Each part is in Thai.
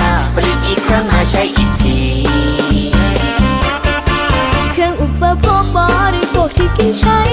มาผลิตอีกครั้งมาใช้อีกที เครื่องอุปโภคบริโภคที่กินใช้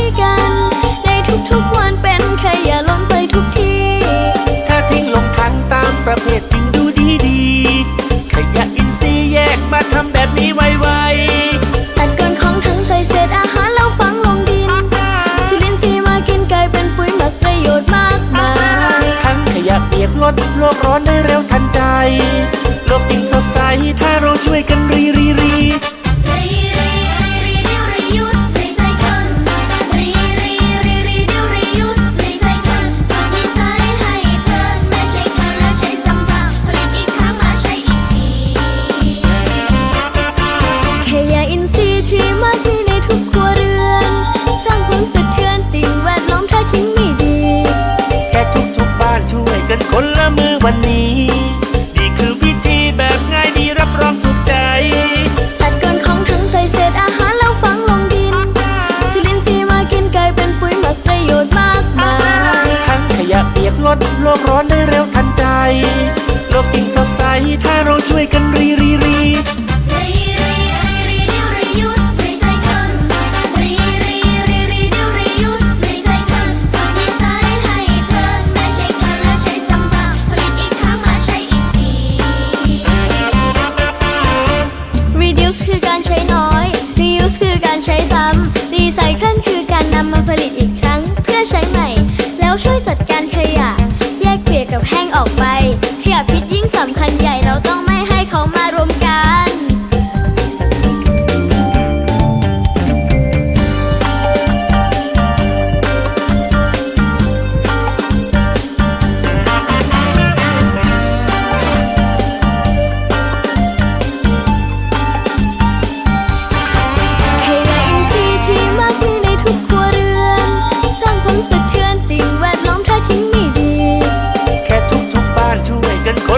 โลกร้อนได้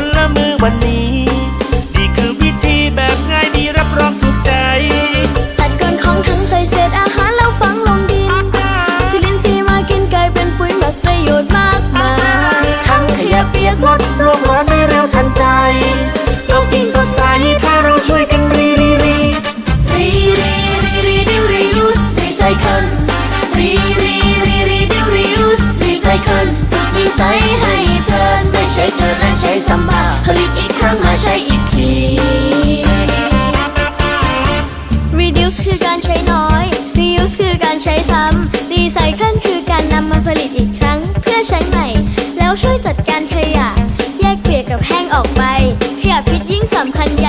คนละมือวันนี้ นี่คือวิธีแบบง่ายมีรับรองถูกใจ ตัดก้อนของทั้งใส่เศษอาหารแล้วฝังลงดินจุลินซีมากินกลายเป็นปุ๋ยหมักประโยชน์มากมายทั้งขยะเปียกลดโลกร้อนไม่เร็วทันใจโลกยิ่สดใสถ้าเราช่วยกันรีรีรีรีรีรีรีดรียูสรีไซเคิลรีรีรีรีดรียูสรีไซเคิลฝึกนิสัยให้ ช้เธอและใช้ซัมบ้าผลิตอีกครั้งมาใช้อีกที reduce คือการใช้น้อย reuse คือการใช้ซ้ำ recycle คือการนำมาผลิตอีกครั้ง เพื่อใช้ใหม่ แล้วช่วยจัดการขยะ แยกเปียกกับแห้งออกไป ขยะพิษยิ่งสำคัญใหญ่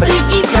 Прикинь.